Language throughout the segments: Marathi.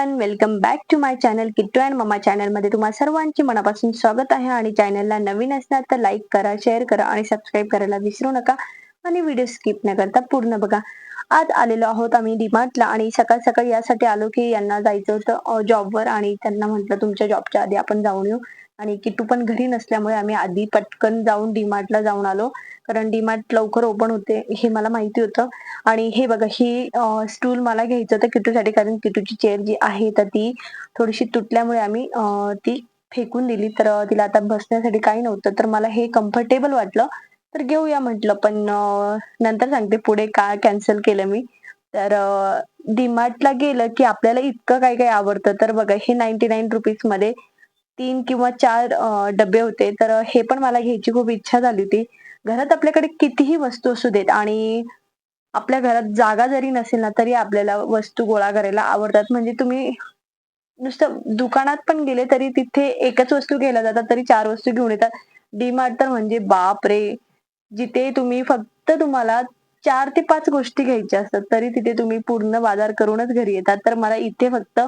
Hello welcome back to my channel Kittu and mama चॅनलमध्ये तुम्हा सर्वांचे मनापासून स्वागत आहे आणि चॅनलला नवीन असणार तर लाईक करा शेअर करा आणि सबस्क्राईब करायला विसरू नका आणि व्हिडिओ स्किप न करता पूर्ण बघा. आज आलेलो आहोत आम्ही डिमार्टला आणि सकाळ सकाळी यासाठी आलो की यांना जायचं होतं जॉबवर आणि त्यांना म्हटलं तुमच्या जॉबच्या आधी आपण जाऊन येऊ. आणि किट्टू पण घरी नसल्यामुळे आम्ही आधी पटकन जाऊन डीमार्टला जाऊन आलो. कारण डीमार्ट लवकर ओपन होते हे मला माहिती होतं. आणि हे बघा ही स्टूल मला घ्यायचं होतं किटूसाठी कारण किटूची चेअर जी आहे तर ती थोडीशी तुटल्यामुळे आम्ही ती फेकून दिली. तर तिला आता बसण्यासाठी काही नव्हतं. तर मला हे कम्फर्टेबल वाटलं. तर घेऊया म्हटलं पण नंतर सांगते पुढे का कॅन्सल केलं मी. तर डीमार्टला गेलं की आपल्याला इतकं काय काय आवडतं. तर बघा हे नाईन्टी नाईन रुपीजमध्ये तीन किंवा चार डबे होते. तर हे पण मला घ्यायची खूप इच्छा झाली होती. घरात आपल्याकडे कितीही वस्तू असू देत आणि आपल्या घरात जागा जरी नसेल ना तरी आपल्याला वस्तू गोळा करायला आवडतात. म्हणजे तुम्ही नुसतं दुकानात पण गेले तरी तिथे एकच वस्तू घ्यायला जातात तरी चार वस्तू घेऊन येतात. डीमार्ट तर म्हणजे बाप रे जिथे तुम्ही फक्त तुम्हाला चार ते पाच गोष्टी घ्यायच्या असतात तरी तिथे तुम्ही पूर्ण बाजार करूनच घरी येतात. तर मला इथे फक्त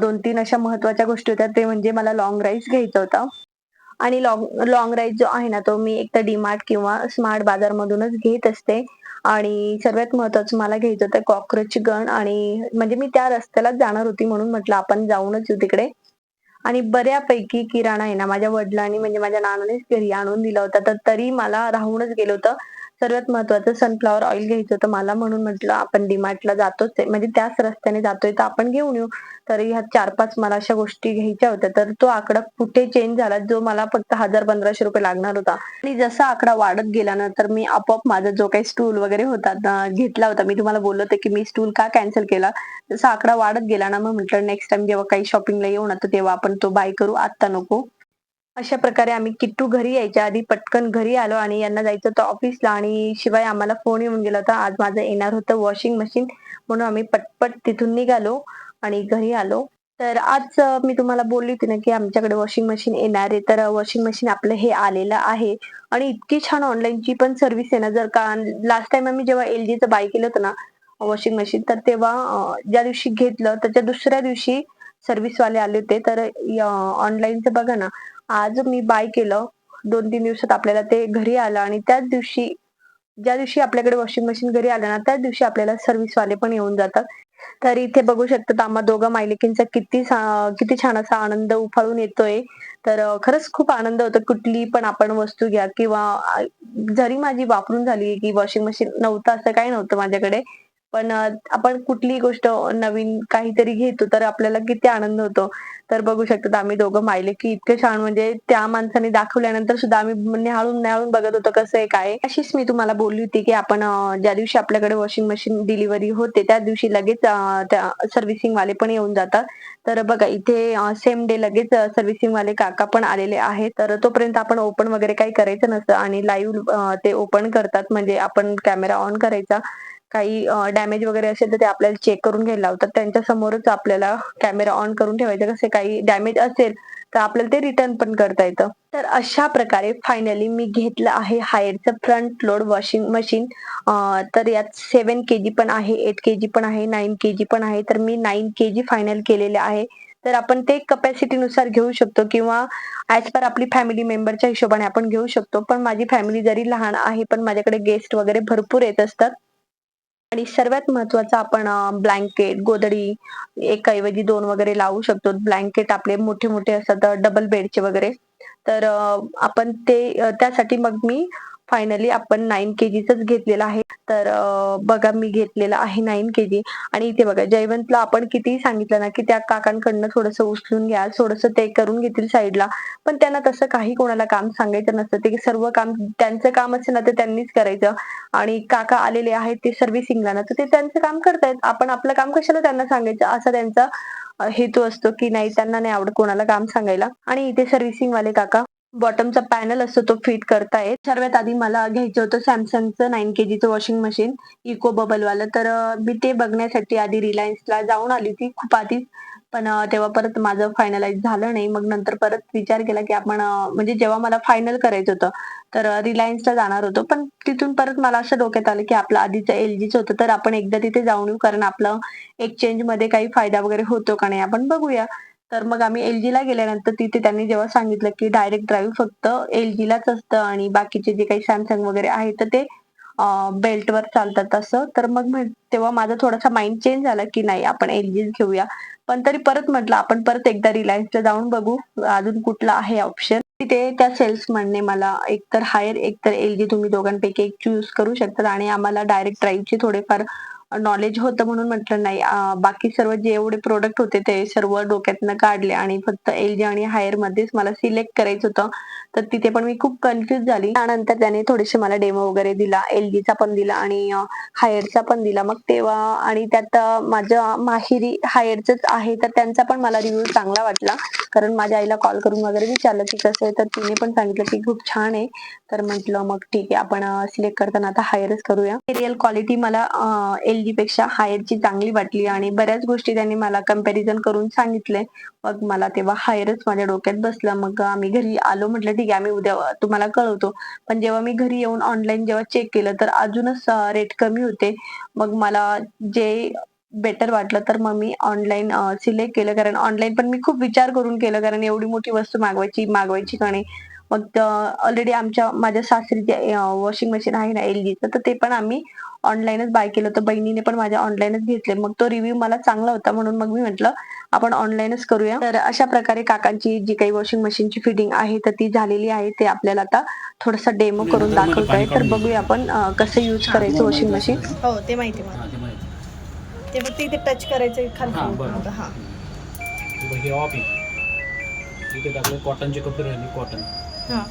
दोन तीन अशा महत्त्वाच्या गोष्टी होत्या. ते म्हणजे मला लॉंग राईस घ्यायचा होता. आणि लॉंग लॉंग राईड जो आहे ना तो मी एक तर डीमार्ट किंवा स्मार्ट बाजार मधूनच घेत असते. आणि सर्वात महत्वाचं मला घ्यायचं होतं कॉक्रोच गण आणि म्हणजे मी त्या रस्त्यालाच जाणार होती म्हणून म्हटलं आपण जाऊनच येऊ तिकडे. आणि बऱ्यापैकी किराणा आहे ना माझ्या वडिलांनी म्हणजे माझ्या नानानेच घरी आणून दिला होता तर तरी मला राहूनच गेलं होतं. सर्वात महत्वाचं सनफ्लॉवर ऑइल घ्यायचं. होतं मला म्हणून म्हटलं आपण डीमार्टला जातोच आहे. म्हणजे त्याच रस्त्याने जातोय. तर आपण घेऊन येऊ. तर ह्या चार पाच मला अशा गोष्टी घ्यायच्या होत्या. तर तो आकडा कुठे चेंज झाला? जो मला फक्त हजार पंधराशे रुपये लागणार होता. आणि जसा आकडा वाढत गेला ना तर मी आपोआप माझा जो काही स्टूल वगैरे होता घेतला होता. मी तुम्हाला बोललो होते की मी स्टूल का कॅन्सल केला? जसा आकडा वाढत गेला ना मग म्हटलं नेक्स्ट टाइम जेव्हा काही शॉपिंगला येऊ ना तर तेव्हा आपण तो बाय करू. आता नको. अशा प्रकारे आम्ही किट्टू घरी यायच्या आधी पटकन घरी आलो आणि यांना जायचं होतं ऑफिसला आणि शिवाय आम्हाला फोन येऊन गेला होता. आज माझं येणार होतं वॉशिंग मशीन म्हणून आम्ही पटपट तिथून निघालो आणि घरी आलो. तर आज मी तुम्हाला बोलली होती ना की आमच्याकडे वॉशिंग मशीन येणार आहे. तर वॉशिंग मशीन आपलं हे आलेलं आहे. आणि इतकी छान ऑनलाईनची पण सर्व्हिस आहे ना. जर का लास्ट टाइम आम्ही जेव्हा एल जीचं बाय केलं होतं ना वॉशिंग मशीन तर तेव्हा ज्या दिवशी घेतलं त्याच्या दुसऱ्या दिवशी सर्व्हिसवाले आले होते. तर ऑनलाईनचं बघा ना आज मी बाय केलं. दोन तीन दिवसात आपल्याला ते घरी आलं आणि त्याच दिवशी ज्या दिवशी आपल्याकडे वॉशिंग मशीन घरी आलं ना त्याच दिवशी आपल्याला सर्व्हिसवाले पण येऊन जातात. तर इथे बघू शकतात आम्हा दोघं मायलेकींचा किती किती छान असा आनंद उफाळून येतोय. तर खरंच खूप आनंद होतो. कुठली पण आपण वस्तू घ्या किंवा जरी माझी वापरून झाली की वॉशिंग मशीन नव्हतं असं काही नव्हतं माझ्याकडे. पण आपण कुठलीही गोष्ट नवीन काहीतरी घेतो तर आपल्याला किती आनंद होतो. तर बघू शकतात आम्ही दोघं मायले की इतके छान म्हणजे त्या माणसाने दाखवल्यानंतर सुद्धा आम्ही निहाळून निहाळून बघत होतो कसं आहे काय अशीच मी तुम्हाला बोलली होती की आपण ज्या दिवशी आपल्याकडे वॉशिंग मशीन डिलिव्हरी होते त्या दिवशी लगेच त्या सर्व्हिसिंग वाले पण येऊन जातात. तर बघा इथे सेम डे लगेच सर्व्हिसिंग वाले काका पण आलेले आहेत. तर तोपर्यंत आपण ओपन वगैरे काही करायचं नसतं आणि लाईव्ह ते ओपन करतात. म्हणजे आपण कॅमेरा ऑन करायचा. काही डॅमेज वगैरे असेल तर ते आपल्याला चेक करून घ्यायला लावतात. त्यांच्या समोरच आपल्याला कॅमेरा ऑन करून ठेवायचा. कसे काही डॅमेज असेल तर आपल्याला ते रिटर्न पण करता येतं. तर अशा प्रकारे फायनली मी घेतलं आहे हायरचं फ्रंट लोड वॉशिंग मशीन तर यात सेवन के जी पण आहे एट के जी पण आहे नाईन के जी पण आहे. तर मी नाईन के जी फायनल केलेले आहे. तर आपण ते कपॅसिटी नुसार घेऊ शकतो किंवा ॲज पर आपली फॅमिली मेंबरच्या हिशोबाने आपण घेऊ शकतो. पण माझी फॅमिली जरी लहान आहे पण माझ्याकडे गेस्ट वगैरे भरपूर येत असतात. आणि सर्वात महत्वाचं आपण ब्लँकेट गोदडी एकाऐवजी दोन वगैरे लावू शकतो. ब्लँकेट आपले मोठे मोठे असतात डबल बेडचे वगैरे. तर आपण ते त्यासाठी मग मी फायनली आपण नाईन केजीच घेतलेलं आहे. तर बघा मी घेतलेलं आहे नाईन केजी. आणि इथे बघा जयवंतला आपण कितीही सांगितलं ना की त्या काकांकडनं थोडस उचलून घ्या थोडस ते करून घेतील साईडला पण त्यांना तसं काही कोणाला काम सांगायचं नसतं. ते सर्व काम त्यांचं काम असेल ना ते त्यांनीच करायचं. आणि काका आलेले आहेत ते सर्व्हिसिंगला ना तर ते त्यांचं काम करतायत. आपण आपलं काम कशाला त्यांना सांगायचं? असा त्यांचा हेतू असतो की नाही त्यांना नाही आवडत कोणाला काम सांगायला. आणि इथे सर्व्हिसिंग वाले काका बॉटमचा पॅनल असतो तो फिट करतायत. सर्वात आधी मला घ्यायचं होतं सॅमसंगचं नाईन केजीचं वॉशिंग मशीन इको बबलवालं तर मी ते बघण्यासाठी आधी रिलायन्सला जाऊन आली होती खूप आधीच पण तेव्हा परत माझं फायनलाइज झालं नाही. मग नंतर परत विचार केला की आपण म्हणजे जेव्हा मला फायनल करायचं होतं तर रिलायन्सला जाणार होतो. पण तिथून परत मला असं डोक्यात आलं की आपलं आधीचं एलजीच होतं तर आपण एकदा तिथे जाऊन येऊ कारण आपलं एक्सचेंजमध्ये काही फायदा वगैरे होतो का नाही आपण बघूया. तर मग आम्ही एलजी ला गेल्यानंतर तिथे त्यांनी जेव्हा सांगितलं की डायरेक्ट ड्राईव्ह फक्त एलजी लाच असतं आणि बाकीचे जे काही सॅमसंग वगैरे आहे तर ते बेल्टवर चालतात असं तर मग तेव्हा माझा थोडासा माइंड चेंज झाला की नाही आपण एलजी घेऊया. पण तरी परत म्हटलं आपण परत एकदा रिलायन्सला जाऊन बघू. अजून कुठला आहे ऑप्शन तिथे त्या सेल्समॅनने मला एकतर हायर एकतर एलजी तुम्ही दोघांपैकी एक चूज करू शकतात आणि आम्हाला डायरेक्ट ड्राईव्हचे थोडेफार नॉलेज होतं म्हणून म्हटलं नाही. बाकी सर्व जे एवढे प्रोडक्ट होते ते सर्व डोक्यातनं काढले आणि फक्त एलजी आणि हायर मध्येच मला सिलेक्ट करायचं होतं. तर तिथे पण मी खूप कन्फ्युज झाली. त्यानंतर त्याने थोडेसे मला डेमो वगैरे दिला एलजीचा पण दिला आणि हायरचा पण दिला. मग तेव्हा आणि त्यात माझं माहिरी हायरचंच आहे तर त्यांचा पण मला रिव्ह्यू चांगला वाटला. कारण माझ्या आईला कॉल करून वगैरे विचारलं की कसं आहे तर तिने पण सांगितलं की खूप छान आहे. तर म्हटलं मग ठीक आहे आपण सिलेक्ट करताना आता हायरच करूया. रिअल क्वालिटी मला एल जी पेक्षा हायरची चांगली वाटली आणि बऱ्याच गोष्टी त्यांनी मला कंपॅरिझन करून सांगितले मग मला तेव्हा हायरच माझ्या डोक्यात बसलं. मग आम्ही घरी आलो म्हटलं ठीक आहे आम्ही उद्या तुम्हाला कळवतो. पण जेव्हा मी घरी येऊन ऑनलाईन जेव्हा चेक केलं तर अजूनच रेट कमी होते. मग मला जे बेटर वाटलं तर मग मी ऑनलाईन सिलेक्ट केलं. कारण ऑनलाईन पण मी खूप विचार करून केलं. कारण एवढी मोठी वस्तू मागवायची मागवायची का नाही? मग ऑलरेडी आमच्या माझ्या सासरी जे वॉशिंग मशीन आहे ना एलजीचं तर ते पण आम्ही ऑनलाईनच बाय केलं होतं. बहिणीने पण माझ्या ऑनलाईनच घेतले. मग तो रिव्ह्यू मला चांगला होता म्हणून मग मी म्हटलं आपण ऑनलाईनच करूया. तर अशा प्रकारे काकांची जी काही वॉशिंग मशीनची फिटिंग आहे तर ती झालेली आहे. ते आपल्याला आता थोडासा डेमो करून दाखवत आहे तर बघूया आपण कसं यूज करायचं वॉशिंग मशीन हो ते माहिती मला. ते ते फक्त इथे टच करायचं हां खाली हा. बघ हे ऑफ आहे. इथे टाकले कॉटनचे कपडे राहिले कॉटन हा.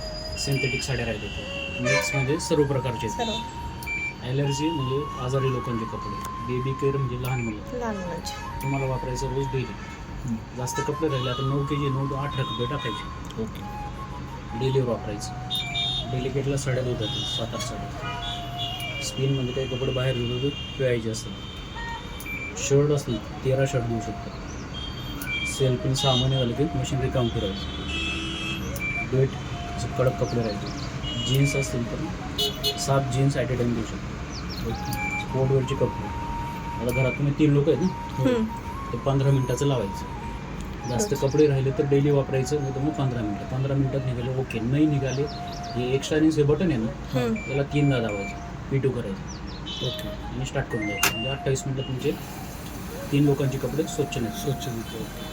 सिंथेटिक साड्या राहिले मिक्समध्ये सर्व जास्त सर्व. ॲलर्जी म्हणजे आजारी लोकांचे कपडे. बेबी केअर म्हणजे लहान मुलं. लहान मुलांची. तुम्हाला वापरायचं रोज डेली जास्त कपडे राहिले आता नऊ के जी नऊ ते अठरा कपडे टाकायचे. ओके. डेलीवर वापरायचं. डेलिकेटला साड्या धुतात सात आठ साड्या. स्पिनमध्ये काही कपडे बाहेर धुतो पिळायचे असतात. शर्ट असतील तेरा शर्ट देऊ सेल्फिन सहा महिने झाले की मशीन रिकाम फिरायचं वेट कडक कपडे राहायचे जीन्स असतील तर सात जीन्स ॲट ए टाइम देऊ शकतो. स्पोर्टवेअरचे कपडे. आता घरात तुम्ही तीन लोक आहेत ना. ते पंधरा मिनिटाचं लावायचं. जास्त कपडे राहिले तर डेली वापरायचं नाही तर मग पंधरा मिनिटं. पंधरा मिनिटात निघाले ओके नाही निघाले. हे एक्स्ट्रा हे बटन आहे ना. त्याला तीनदा दाबायचं पी टू करायचं. ओके. आणि स्टार्ट करून द्यायचं. म्हणजे अठ्ठावीस मिनिटात तुमचे तीन लोकांचे कपडे स्वच्छ नाही स्वच्छ निघते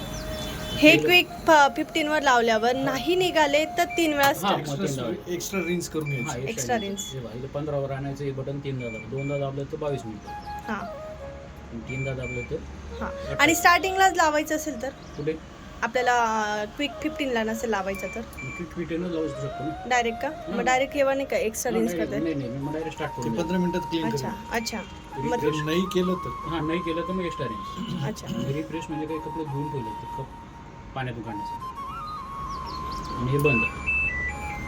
हे क्विक फिफ्टीन वर लावल्यावर नाही निघाले तर तीन वेळा हां start. मग तीन दाबायचं. एक्स्ट्रा रिन्स करून हां, घ्यायचं. Extra extra rinse. हे बघा, इथं पंधरावर आणायचं हे बटन तीनदा दाबलं दोनदा दाबलं तर बावीस मिनिटं. हा. आणि तीनदा दाबलं तर हा. आणि स्टार्टिंगलाच लावायचं असेल तर? कुठे? आपल्याला क्विक फिफ्टीनला नसेल लावायचं तर? क्विक लावू शकतो ना डायरेक्ट का? मग. डायरेक्ट केव्हा नाही का एक्स्ट्रा रिन्स नाही करतात नाही नाही, मी मग डायरेक्ट स्टार्ट ते करून पंधरा मिनिटात क्लीन अच्छा अच्छा. मग जर नाही केलं तर. हां नाही केलं तर मग एक्स्ट्रा रेंज अच्छा. रिफ्रेश म्हणजे काही कपडे धुवून ठेवले ते कप पाण्यातून काढण्यासाठी आणि हे बंद.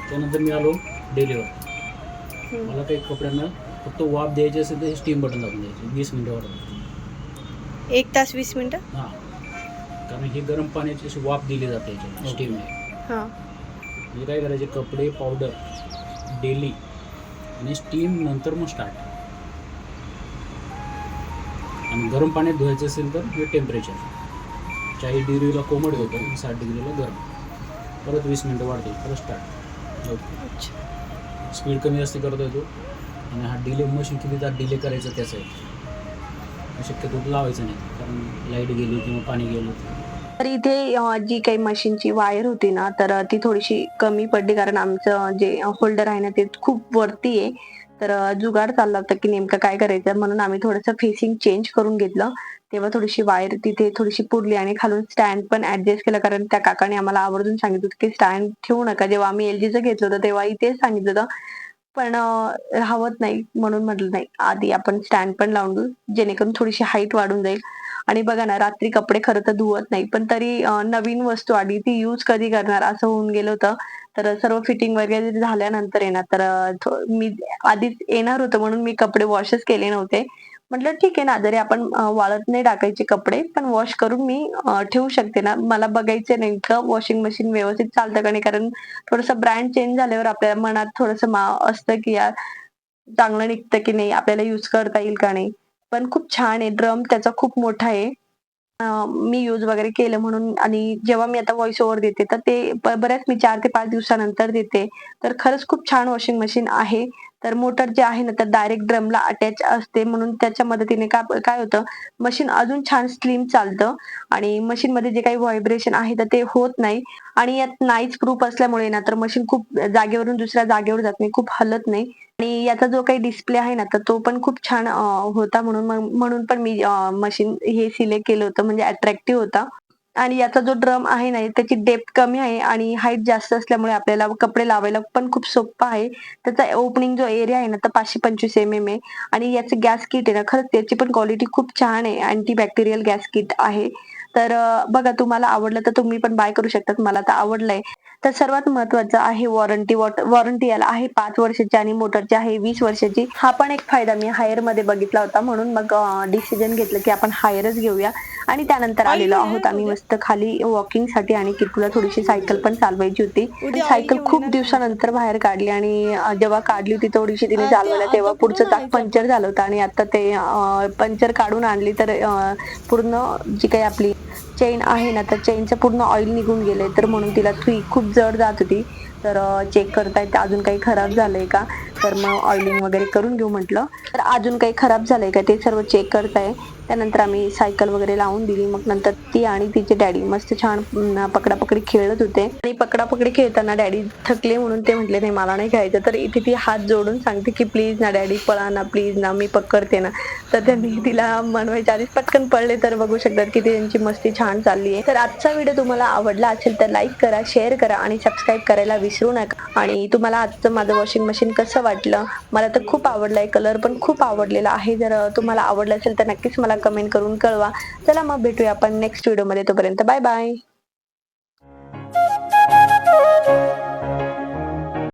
त्यानंतर मी आलो डेलीवर हम्म. मला काही कपड्यांना फक्त वाफ द्यायची असेल तर हे स्टीम बटन दाबून द्यायचे. वीस मिनिटावर एक तास वीस मिनिटं? हां. कारण हे गरम पाण्याची अशी वाफ दिली जाते याच्यात स्टीमने हा. म्हणजे काय करायचे कपडे पावडर डेली आणि स्टीम नंतर मग स्टार्ट आणि गरम पाण्यात धुवायचं असेल तर हे टेम्परेचर चाळीस डिग्रीला कोमट होतं साठ डिग्रीला गरम. परत वीस मिनटं वाढते परत स्टार्ट ओके. अच्छा. स्पीड कमी जास्त करता येतो आणि हा डिले मशीन किती तास डिले करायचं त्याचं आहे? शक्यतो लावायचं नाही कारण लाइट गेली किंवा पाणी गेलं. तर इथे जी काही मशीनची वायर होती ना तर ती थोडीशी कमी पडली कारण आमचं जे होल्डर आहे ना ते खूप वरती आहे. तर जुगाड चालला होता की नेमकं काय करायचं म्हणून आम्ही थोडंसं फेसिंग चेंज करून घेतलं. तेव्हा थोडीशी वायर तिथे थोडीशी पुरली आणि खालून स्टँड पण ऍडजस्ट केलं कारण त्या काकाने आम्हाला आवर्जून सांगितलं होतं की स्टँड ठेवू नका. जेव्हा आम्ही एलजीचं घेतलं होतं तेव्हा इथेच सांगितलं होतं. पण अं, राहवत नाही म्हणून म्हटलं नाही. आधी आपण स्टँड पण लावून देऊ जेणेकरून थोडीशी हाईट वाढून जाईल. आणि बघा ना रात्री कपडे खरं तर धुवत नाही पण तरी नवीन वस्तू आली ती यूज कधी करणार? असं होऊन गेलं होतं. तर सर्व फिटिंग वगैरे झाल्यानंतर येणार तर मी आधीच येणार होतं म्हणून मी कपडे वॉशच केले नव्हते. म्हटलं ठीक आहे ना जरी आपण वाळत नाही टाकायचे कपडे पण वॉश करून मी ठेवू शकते ना. मला बघायचं नेमकं वॉशिंग मशीन व्यवस्थित चालतं का नाही? कारण थोडस ब्रँड चेंज झाल्यावर आपल्या मनात थोडस मा असतं की यार चांगलं निघतं की नाही? आपल्याला युज करता येईल का नाही? पण खूप छान आहे. ड्रम त्याचा खूप मोठा आहे. मी यूज वगैरे केलं म्हणून आणि जेव्हा मी आता व्हॉइस ओव्हर देते तर ते बऱ्याच मी चार ते पाच दिवसानंतर देते. तर खरंच खूप छान वॉशिंग मशीन आहे. तर मोटर जे आहे ना तर डायरेक्ट ड्रमला अटॅच असते. म्हणून त्याच्या मदतीने का काय होतं? मशीन अजून छान स्लिम चालतं आणि मशीन मध्ये जे काही व्हायब्रेशन आहे तर ते होत नाही. आणि यात नाईच प्रूफ असल्यामुळे ना तर मशीन खूप जागेवरून दुसऱ्या जागेवर जात नाही खूप हलत नाही. आणि याचा जो काही डिस्प्ले आहे ना तर तो पण खूप छान होता म्हणून म्हणून पण मी मशीन हे सिलेक्ट केलं होतं. म्हणजे अट्रॅक्टिव्ह होता. आणि याचा जो ड्रम आहे ना त्याची डेप्थ कमी आहे आणि हाईट जास्त असल्यामुळे आपल्याला कपडे लावायला पण खूप सोपं आहे. त्याचा ओपनिंग जो एरिया आहे ना तर पाचशे पंचवीस एम एम आहे. आणि याचं गॅस किट आहे ना खरंच त्याची पण क्वालिटी खूप छान आहे अँटी बॅक्टेरियल गॅस किट आहे. तर बघा तुम्हाला आवडलं तर तुम्ही पण बाय करू शकतात. मला तर आवडलंय. तर सर्वात महत्वाचं आहे वॉरंटी वॉरंटी याला आहे पाच वर्षाची आणि मोटरची आहे वीस वर्षाची. हा पण एक फायदा मी हायरमध्ये बघितला होता. म्हणून मग डिसिजन घेतलं की आपण हायरच घेऊया. आणि त्यानंतर आलेलो आहोत आम्ही मस्त खाली वॉकिंगसाठी आणि किटूला थोडीशी सायकल पण चालवायची होती. सायकल खूप दिवसानंतर बाहेर काढली आणि जेव्हा काढली होती थोडीशी तिने चालवायला तेव्हा पुढचं आणायचं? पंक्चर झालं होतं आणि आता ते पंक्चर काढून आणली तर पूर्ण जी काही आपली चेन आहे ना तर चेनचं पूर्ण ऑइल निघून गेलंय. तर म्हणून तिला थुई खूप जड जात होती. तर चेक करतायत अजून काही खराब झालंय का? तर मग ऑइलिंग वगैरे करून घेऊ म्हटलं. तर अजून काही खराब झालंय का ते सर्व चेक करताय. त्यानंतर आम्ही सायकल वगैरे लावून दिली. मग नंतर ती आणि तिचे डॅडी मस्त छान पकडापकडी खेळत होते. आणि पकडापकडी खेळताना डॅडी थकले म्हणून ते म्हटले नाही मला नाही खेळायचं. तर इथे ती हात जोडून सांगते की प्लीज ना डॅडी पळा ना प्लीज ना मी पकडते ना. तर त्यांनी तिला म्हणवायच्या आधीच पटकन पडले. तर बघू शकतात की त्यांची मस्ती छान चालली आहे. तर आजचा व्हिडिओ तुम्हाला आवडला असेल तर लाईक करा शेअर करा आणि सबस्क्राईब करायला विसरू नका. आणि तुम्हाला आजचं माझं वॉशिंग मशीन कसं वाटलं? मला तर खूप आवडलंय. कलर पण खूप आवडलेला आहे. जर तुम्हाला आवडलं असेल तर नक्कीच मला कमेंट करून कळवा. चला मग भेटूया आपण नेक्स्ट व्हिडिओमध्ये तोपर्यंत बाय बाय